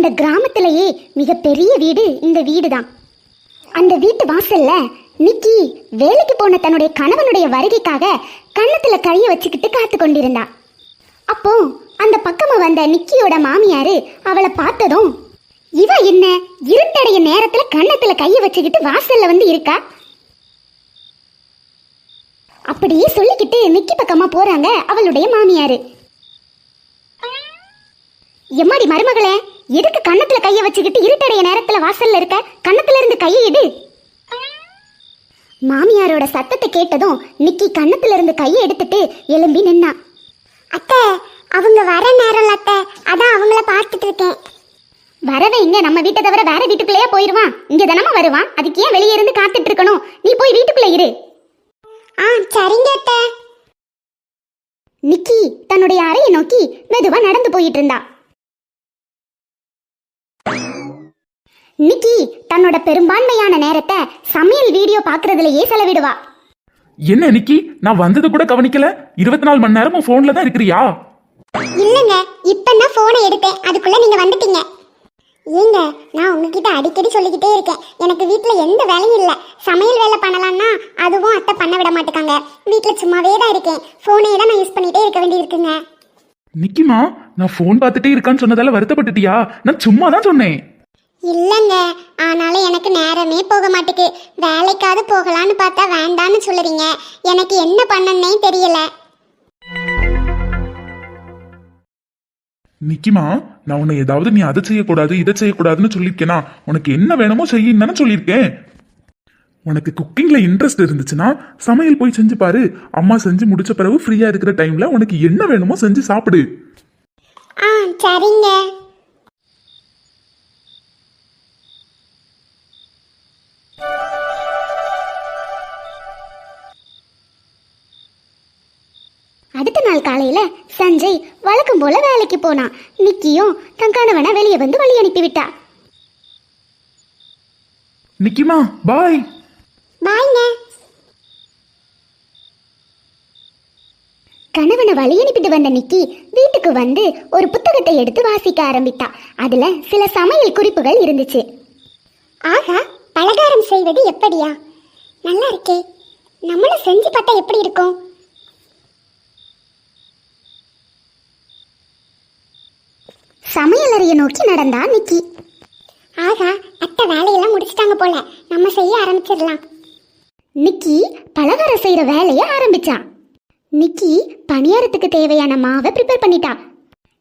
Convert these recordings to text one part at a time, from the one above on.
அந்த கிராமத்திலேயே மிகப்பெரிய வீடு இந்த வீடு தான் அந்த வீட்டு வாசல்ல நிக்கி வேலைக்கு போன தன்னுடைய கணவனுடைய வருகைக்காக கன்னத்துல கைய வச்சுக்கிட்டு காத்து கொண்டிருந்தா. அப்போ அந்த பக்கமா வந்த நிக்கியோட மாமியாரு அவளை பார்த்ததும் இவ என்ன இருட்டடைய நேரத்துல கன்னத்துல கைய வச்சுக்கிட்டு வாசல்ல வந்து இருக்கா? அப்படியே சொல்லிக்கிட்டு நிக்கி பக்கமா போறாங்க அவளுடைய மாமியாரு. எம்மாடி மருமகளே எதுக்கு கன்னத்துல கைய வச்சுக்கிட்டு இருட்டடைய நேரத்துல வாசல்ல இருக்க? கன்னத்துல இருந்து கையை எடு. மாமியாரோட சத்தத்தை கேட்டதும் நிக்கி கன்னத்துல இருந்து கையை எடுத்துட்டு எலும்பி நின்னா. அத்தை அவங்க வர நேரம் அத்தை. அதான் அவங்கள பார்த்துட்டு இருக்கேன். வரவே இங்க நம்ம வீட்டை தவிர வேற வீட்டுக்குள்ளேயே போயிருவான்? இங்க தானமா வருவான்? அதுக்கு ஏன் வெளியே இருந்து காத்துட்டு இருக்கணும்? நீ போய் வீட்டுக்குள்ள இரு. ஆ சரிங்க அத்தை. நிக்கி தன்னுடைய அறையை நோக்கி மெதுவா நடந்து போயிட்டு இருந்தா. நிக்கி தன்னோட பெரும்பான்மையான நேரத்தை சமையல் வீடியோ பார்க்கறதுலயே செலவிடுவா. என்ன நிக்கி? நான் வந்தது கூட கவனிக்கல. இருபத்தி நாலு மணி நேரமும் போன்ல தான் இருக்கிறியா? இல்லங்க இப்ப நான் போனை எடுத்தேன். அதுக்குள்ள நீங்க வந்துட்டீங்க. ஏங்க நான் உங்ககிட்ட அடிக்கடி சொல்லிக்கிட்டே இருக்கேன். எனக்கு வீட்ல எந்த வேலையும் இல்ல. சமையல் வேலை பண்ணலாம்னா அதுவும் அத்தை பண்ண விட மாட்டேங்காங்க வீட்ல சும்மாவே தான் இருக்கேன். போனே தான் நான் யூஸ் பண்ணிட்டே இருக்க வேண்டியிருக்குங்க. நிக்கிமா நான் போன் பார்த்துட்டே இருக்கான்னு சொன்னதால வருத்தப்பட்டுட்டியா? நான் சும்மா தான் சொன்னேன். இல்லங்க ஆனாலும் எனக்கு நேரமே போக மாட்டுக்கு. வேலைக்காவது போகலான்னு பார்த்தா வேண்டான்னு சொல்லுறீங்க. எனக்கு என்ன பண்ணனே தெரியல. நிக்கிமா நான் உன்னை ஏதாவது நீ அதை செய்யக்கூடாது இதை செய்யக்கூடாதுன்னு சொல்லியிருக்கேனா? உனக்கு என்ன வேணுமோ செய்யின்னு தானே சொல்லியிருக்கேன். உனக்கு குக்கிங்ல இன்ட்ரெஸ்ட் இருந்துச்சுன்னா சமையல் போய் செஞ்சு பாரு. அம்மா செஞ்சு முடிச்ச பிறகு ஃப்ரீயா இருக்கிற டைம்ல உனக்கு என்ன வேணுமோ செஞ்சு சாப்பிடு. ஆ சரிங்க. காலையில சஞ்சய் வழக்கம் போல வேலைக்கு போனான் நிக்கியும் தன் கணவனை வெளியே வந்து வழி அனுப்பி விட்டா. நிக்கிமா பாய். பாய்ங்க. கணவனை வழி அனுப்பிட்டு வந்த நிக்கி வீட்டுக்கு வந்து ஒரு புத்தகத்தை எடுத்து வாசிக்க ஆரம்பித்தா. அதுல சில சமையல் குறிப்புகள் இருந்துச்சு. ஆகா பலகாரம் செய்வது எப்படியா? நல்லா இருக்கே. நம்மளும் செஞ்சு பார்த்தா எப்படி இருக்கும்? சமையலறையை நோக்கி நடந்தா நிக்கி. ஆகா அத்தை வேலையெல்லாம் முடிச்சிட்டாங்க போல. நம்ம செய்ய ஆரம்பிச்சிடலாம். நிக்கி பலகாரம் செய்யற வேலையை ஆரம்பிச்சா. நிக்கி பணியாரத்துக்கு தேவையான மாவை ப்ரிப்பேர் பண்ணிட்டா.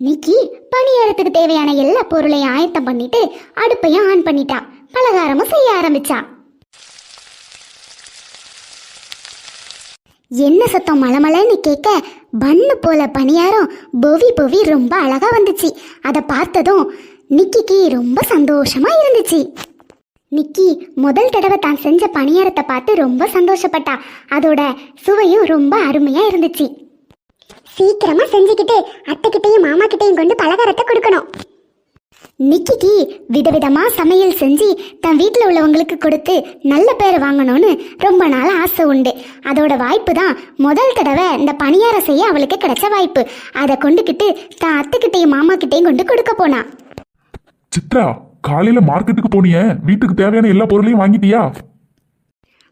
நிக்கி பணியாரத்துக்கு தேவையான எல்லா பொருளையும் ஆயத்தம் பண்ணிட்டு அடுப்பையும் ஆன் பண்ணிட்டா. பலகாரமும் செய்ய ஆரம்பிச்சா. என்ன சத்தம் மலமலன்னு கேட்க பண்ணு போல பணியாரம் பொவி பொவி ரொம்ப அழகா வந்துச்சு. அதை பார்த்ததும் நிக்கிக்கு ரொம்ப சந்தோஷமா இருந்துச்சு. நிக்கி முதல் தடவை தான் செஞ்ச பணியாரத்தை பார்த்து ரொம்ப சந்தோஷப்பட்டா. அதோட சுவையும் ரொம்ப அருமையா இருந்துச்சு. சீக்கிரமா செஞ்சுக்கிட்டு அத்தைக்கிட்டையும் மாமா கிட்டையும் கொண்டு பலகாரத்தை கொடுக்கணும். நிக்கிக்கு விதவிதமா சமையல் செஞ்சு தன் வீட்டில் உள்ளவங்களுக்கு கொடுத்து நல்ல பேர் வாங்கணும்னு ரொம்ப நாள் ஆசை உண்டு. அதோட வாய்ப்பு தான் முதல் தடவை இந்த பணியாரம் செய்ய அவளுக்கு கிடைச்ச வாய்ப்பு. அதை கொண்டுக்கிட்டு தான் அத்தைக்கிட்டையும் மாமா கிட்டையும் கொண்டு கொடுக்க போனா. சித்ரா காலையில மார்க்கெட்டுக்கு போனிய. வீட்டுக்கு தேவையான எல்லா பொருளையும் வாங்கிட்டியா?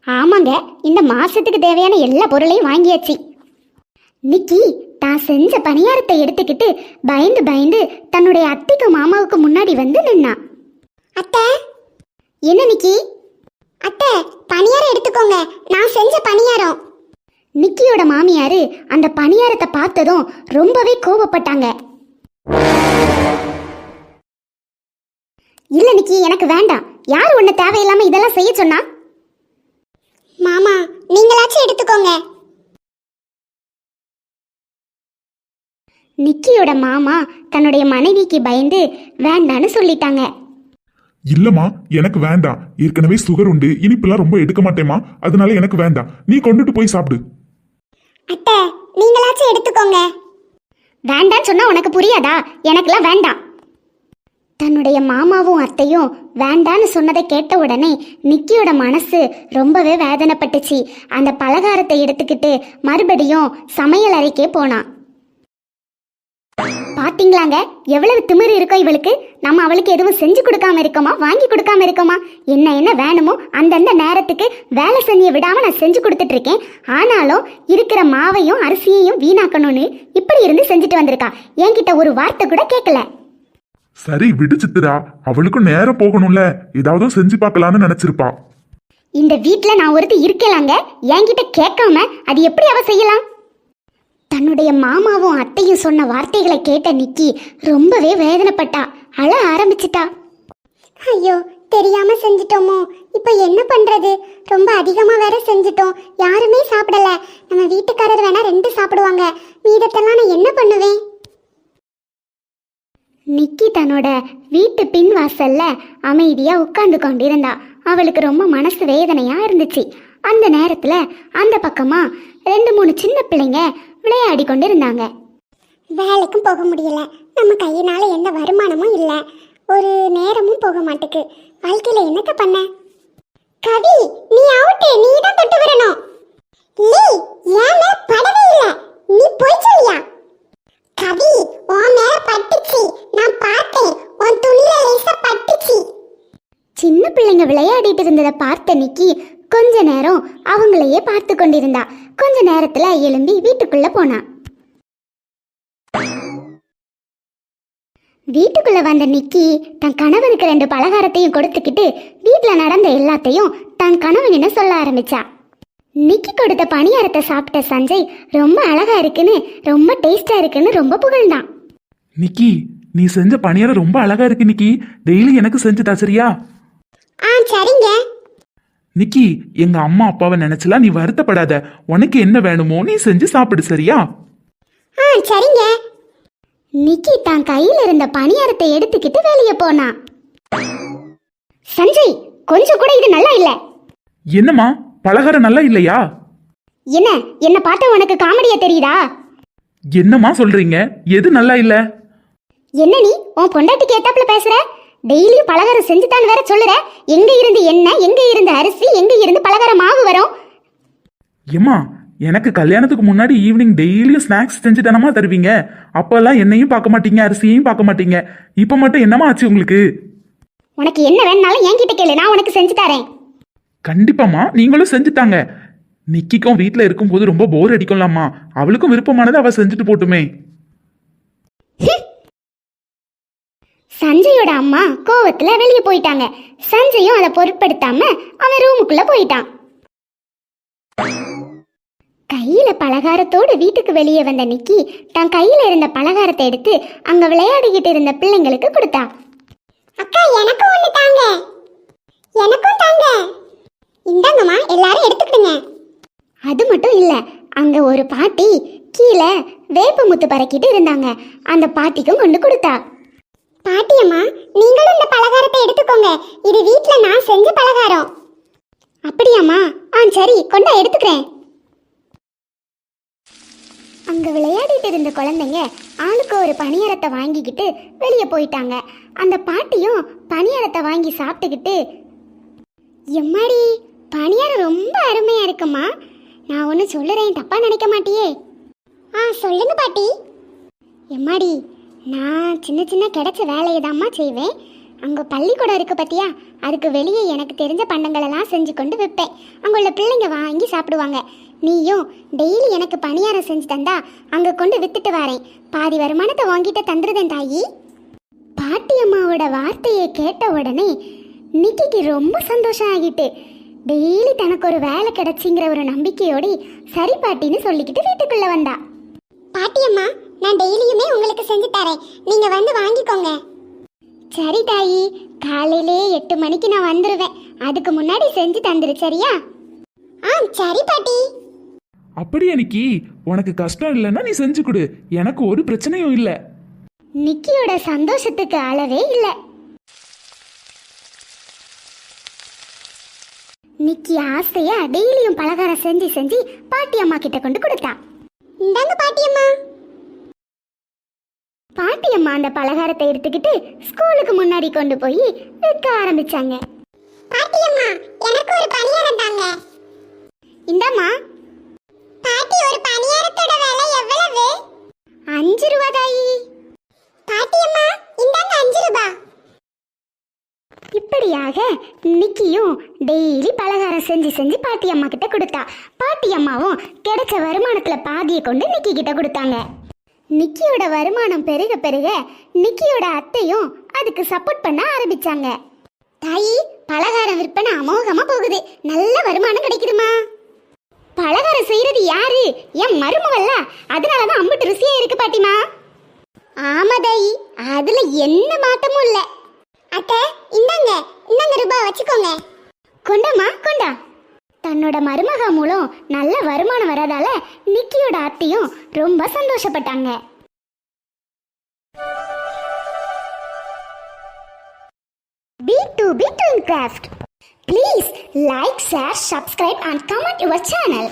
ஆமாங்க இந்த மாசத்துக்கு தேவையான எல்லா பொருளையும் வாங்கியாச்சு. நிக்கி தான் செஞ்ச பணியாரத்தை எடுத்துக்கிட்டு பயந்து பயந்து தன்னுடைய அத்தைக்கு மாமாவுக்கு முன்னாடி வந்து நின்னா அத்தை. என்ன நிக்கி? அத்தை பணியாரம் எடுத்துக்கோங்க. நான் செஞ்ச பணியாரம். நிக்கியோட மாமியாரு அந்த பணியாரத்தை பார்த்ததும் ரொம்பவே கோபப்பட்டாங்க இல்ல நிக்கி எனக்கு வேண்டாம். யார் உன்னை தேவையில்லாம இதெல்லாம் செய்ய சொன்னா? மாமா நீங்களாச்சும் எடுத்துக்கோங்க. நிக்கியோட மாமா தன்னுடைய மனைவிக்கு பயந்து வேண்டான்னு சொல்லிட்டாங்க. இல்லம்மா எனக்கு வேண்டாம். ஏற்கனவே சுகர் உண்டு. இனிப்பெல்லாம் ரொம்ப எடுக்க மாட்டேமா அதனால எனக்கு வேண்டாம். நீ கொண்டுட்டு போய் சாப்பிடு. அத்தை நீங்களாச்சும் எடுத்துக்கோங்க. வேண்டான்னு சொன்னா உனக்கு புரியாதா? எனக்கெல்லாம் வேண்டாம். தன்னுடைய மாமாவும் அத்தையும் வேண்டான்னு சொன்னதை கேட்ட உடனே நிக்கியோட மனசு ரொம்பவே வேதனைப்பட்டுச்சு. அந்த பலகாரத்தை எடுத்துக்கிட்டு மறுபடியும் சமையல் அறைக்கே போனான். பாத்தீங்களாங்க? எவ்வளவு திமிரு இருக்கோ இவளுக்கு? நம்ம அவளுக்கு எதுவும் செஞ்சு கொடுக்காம இருக்கோமா? வாங்கி கொடுக்காம இருக்கோமா? என்ன என்ன வேணுமோ அந்தந்த நேரத்துக்கு வேலை செஞ்ச விடாம நான் செஞ்சு கொடுத்துட்டு இருக்கேன். ஆனாலும் இருக்கிற மாவையும் அரிசியையும் வீணாக்கணும்னு இப்படி இருந்து செஞ்சுட்டு வந்திருக்கா. என்கிட்ட ஒரு வார்த்தை கூட கேட்கல. சரி விடு சித்ரா அவளுக்கும் நேரம் போகணும்ல. ஏதாவது செஞ்சு பார்க்கலாம்னு நினைச்சிருப்பா. இந்த வீட்ல நான் ஒருத்தி இருக்கலாங்க என்கிட்ட கேட்காம அது எப்படி அவ செய்யலாம்? தன்னுடைய மாமாவும் அத்தையும் சொன்ன வார்த்தைகளை கேட்ட நிக்கி ரொம்பவே வேதனைப்பட்டா. அழ ஆரம்பிச்சிட்டா. ஐயோ தெரியாம செஞ்சிட்டோமோ. இப்போ என்ன பண்றது? ரொம்ப அதிகமா வேற செஞ்சிட்டோம். யாருமே சாப்பிடல. நம்ம வீட்டுக்காரர் வேணா ரெண்டு சாப்பிடுவாங்க. மீதத்தெல்லாம் நான் என்ன பண்ணுவேன்? நிக்கி தன்னோட வீட்டு பின் வாசல்ல அமைதியா உட்கார்ந்து கொண்டிருந்தா. அவளுக்கு ரொம்ப மனசு வேதனையா இருந்துச்சு. அந்த நேரத்துல அந்த பக்கமா ரெண்டு மூணு சின்ன பிள்ளைங்க விளையாடி கொண்டிருந்தாங்க வேலைக்கும் போக முடியல. நம்ம கையினால எந்த வருமானமும் இல்ல. ஒரு நேரமும் போக மாட்டுக்கு. வாழ்க்கையில என்னத்த பண்ண? கவி நீ அவுட் நீ தான் தொட்டு வரணும். லீ ஏன் படவே இல்ல. நீ போய் சொல்லியா? கவி உன் மேல பட்டுச்சு. நான் பார்த்தேன். உன் துணியில லேசா பட்டுச்சு. சின்ன பிள்ளைங்க விளையாடிட்டு இருந்ததை பார்த்த நிக்கி கொஞ்ச நேரம் அவங்களையே பார்த்து கொண்டிருந்தா கொஞ்ச நேரத்துல எழும்பி வீட்டுக்குள்ள போனா வீட்டுக்குள்ள வந்த நிக்கி தன் கணவனுக்கு ரெண்டு பலகாரத்தையும் கொடுத்துக்கிட்டு வீட்ல நடந்த எல்லாத்தையும் தன் கணவனின சொல்ல ஆரம்பிச்சா நிக்கி கொடுத்த பணியாரத்தை சாப்பிட்ட சஞ்சய் ரொம்ப அழகா இருக்குன்னு ரொம்ப டேஸ்டா இருக்குன்னு ரொம்ப புகழ்ந்தான். நிக்கி நீ செஞ்ச பணியாரம் ரொம்ப அழகா இருக்கு நிக்கி. டெய்லி எனக்கு செஞ்சு தா சரியா? ஆ சரிங்க. நிக்கி எங்க அம்மா அப்பாவை நினைச்சலாம் நீ வருத்தப்படாத. உனக்கு என்ன வேணுமோ நீ செஞ்சு சாப்பிடு சரியா? ஆ சரிங்க. நிக்கி தான் கையில இருந்த பணியாரத்தை எடுத்துக்கிட்டு வெளியே போனா. சஞ்சய் கொஞ்சம் கூட இது நல்லா இல்ல. என்னம்மா? பலகாரம் நல்லா இல்லையா? என்ன? என்ன பார்த்தா உனக்கு காமெடியா தெரியுதா? என்னம்மா சொல்றீங்க? எது நல்லா இல்ல? என்ன நீ உன் பொண்டாட்டிக்கு ஏத்தாப்புல பேசுற? டெய்லியும் பலகாரம் செஞ்சுதான் வேற சொல்லுற. எங்க இருந்து எண்ணெய் எங்க இருந்து அரிசி எங்க இருந்து பலகாரம் மாவு வரும்? ஏம்மா எனக்கு கல்யாணத்துக்கு முன்னாடி ஈவினிங் டெய்லியும் ஸ்நாக்ஸ் செஞ்சு தானமா தருவீங்க. அப்பெல்லாம் என்னையும் பார்க்க மாட்டீங்க அரிசியையும் பார்க்க மாட்டீங்க. இப்போ மட்டும் என்னம்மா ஆச்சு உங்களுக்கு? உனக்கு என்ன வேணாலும் என்கிட்ட கேளு நான் உனக்கு செஞ்சு தரேன். கண்டிப்பாம்மா நீங்களும் செஞ்சுட்டாங்க நிக்கிக்கும் வீட்டில் இருக்கும்போது ரொம்ப போர் அடிக்கும்லாம்மா. அவளுக்கும் விருப்பமானதை அவ செஞ்சுட்டு போட்டுமே. சஞ்சயோட அம்மா கோவத்துல வெளியே போயிட்டாங்க. சஞ்சயும் அதை பொருட்படுத்தாம அவன் ரூமுக்குள்ள போயிட்டான். கையில பலகாரத்தோடு வீட்டுக்கு வெளியே வந்த நிக்கி தன் கையில இருந்த பலகாரத்தை எடுத்து அங்க விளையாடிக்கிட்டு இருந்த பிள்ளைங்களுக்கு கொடுத்தா. அக்கா எனக்கும் ஒண்ணு தாங்க. எனக்கும் தாங்க. இந்தாங்கம்மா எல்லாரும் எடுத்துக்கிடுங்க. அது மட்டும் இல்ல அங்க ஒரு பாட்டி கீழே வேப்பமுத்து பறக்கிட்டு இருந்தாங்க. அந்த பாட்டிக்கும் கொண்டு கொடுத்தா. பாட்டியம்மா நீங்களும் இந்த பலகாரத்தை எடுத்துக்கோங்க. இது வீட்ல நான் செஞ்ச பலகாரம். அப்படியாம்மா. ஆ சரி கொண்டா எடுத்துக்கிறேன். அங்க விளையாடிட்டு இருந்த குழந்தைங்க ஆளுக்கு ஒரு பணியாரத்தை வாங்கிக்கிட்டு வெளியே போயிட்டாங்க. அந்த பாட்டியும் பணியாரத்தை வாங்கி சாப்பிட்டுக்கிட்டு எம்மாடி பணியாரம் ரொம்ப அருமையா இருக்குமா நான் ஒன்று சொல்லுறேன் தப்பா நினைக்க மாட்டியே. ஆ சொல்லுங்க பாட்டி. எம்மாடி நான் சின்ன சின்ன கிடைச்ச வேலையை தாம்மா செய்வேன். அங்கே பள்ளிக்கூடம் இருக்குது பார்த்தியா அதுக்கு வெளியே எனக்கு தெரிஞ்ச பண்டங்களெல்லாம் செஞ்சு கொண்டு விற்பேன் அங்கே உள்ள பிள்ளைங்க வாங்கி சாப்பிடுவாங்க. நீயும் டெய்லி எனக்கு பணியாரம் செஞ்சு தந்தா அங்கே கொண்டு வித்துட்டு வரேன். பாதி வருமானத்தை வாங்கிட்டு தந்துருதேன் தாயி. பாட்டி அம்மாவோட வார்த்தையை கேட்ட உடனே நிக்கிக்கு ரொம்ப சந்தோஷம் ஆகிட்டு டெய்லி தனக்கு ஒரு வேலை கிடைச்சிங்கிற ஒரு நம்பிக்கையோடு சரி பாட்டின்னு சொல்லிக்கிட்டு வீட்டுக்குள்ளே வந்தா. பாட்டியம்மா நான் டெய்லியுமே உங்களுக்கு செஞ்சு தரேன். நீங்க வந்து வாங்கிக்கோங்க. சரி தாயி காலையிலே எட்டு மணிக்கு நான் வந்துருவேன். அதுக்கு முன்னாடி செஞ்சு தந்துரு சரியா? ஆ சரி பாட்டி. அப்படியே நிக்கி? உனக்கு கஷ்டம் இல்லைன்னா நீ செஞ்சு கொடு. எனக்கு ஒரு பிரச்சனையும் இல்லை. நிக்கியோட சந்தோஷத்துக்கு அளவே இல்லை. நிக்கி ஆசையா டெய்லியும் பலகாரம் செஞ்சு செஞ்சு பாட்டி அம்மா கிட்ட கொண்டு கொடுத்தா. இந்தாங்க பாட்டியம்மா பாட்டியம்மா அந்த பலகாரத்தை எடுத்துக்கிட்டு ஸ்கூலுக்கு முன்னாடி கொண்டு போய் விற்க ஆரம்பிச்சாங்க. பாட்டியம்மா எனக்கு ஒரு பணியாரம் தாங்க. இந்தாம்மா. பாட்டி ஒரு பணியாரத்தோட விலை எவ்வளவு? அஞ்சு ரூபா தாயி பாட்டியம்மா இந்தாங்க அஞ்சு ரூபா. இப்படியாக நிக்கியும் டெய்லி பலகாரம் செஞ்சு செஞ்சு பாட்டி அம்மா கிட்ட கொடுத்தா. பாட்டி அம்மாவும் கிடைச்ச வருமானத்துல பாதியை கொண்டு நிக்கி கிட்ட கொடுத்தாங்க. நிக்கியோட வருமானம் பெருக பெருக நிக்கியோட அத்தையும் அதுக்கு சப்போர்ட் பண்ண ஆரம்பிச்சாங்க. தாயி பலகாரம் விற்பனை அமோகமா போகுது. நல்ல வருமானம் கிடைக்குதுமா? பலகாரம் செய்யறது யாரு? என் மருமவல்ல அதனாலதான் அம்புட்டு ருசியா இருக்கு பாட்டிமா. ஆமா தாயி அதுல என்ன மாற்றமும் இல்ல. அத்தை இந்தாங்க. இந்தாங்க ரூபாய் வச்சுக்கோங்க. கொண்டாமா கொண்டா. தன்னோட மருமக மூலம் நல்ல வருமானம் வரதால நிக்கியோட அத்தையும் ரொம்ப சந்தோஷப்பட்டாங்க. B to B to craft please like share subscribe and comment your channel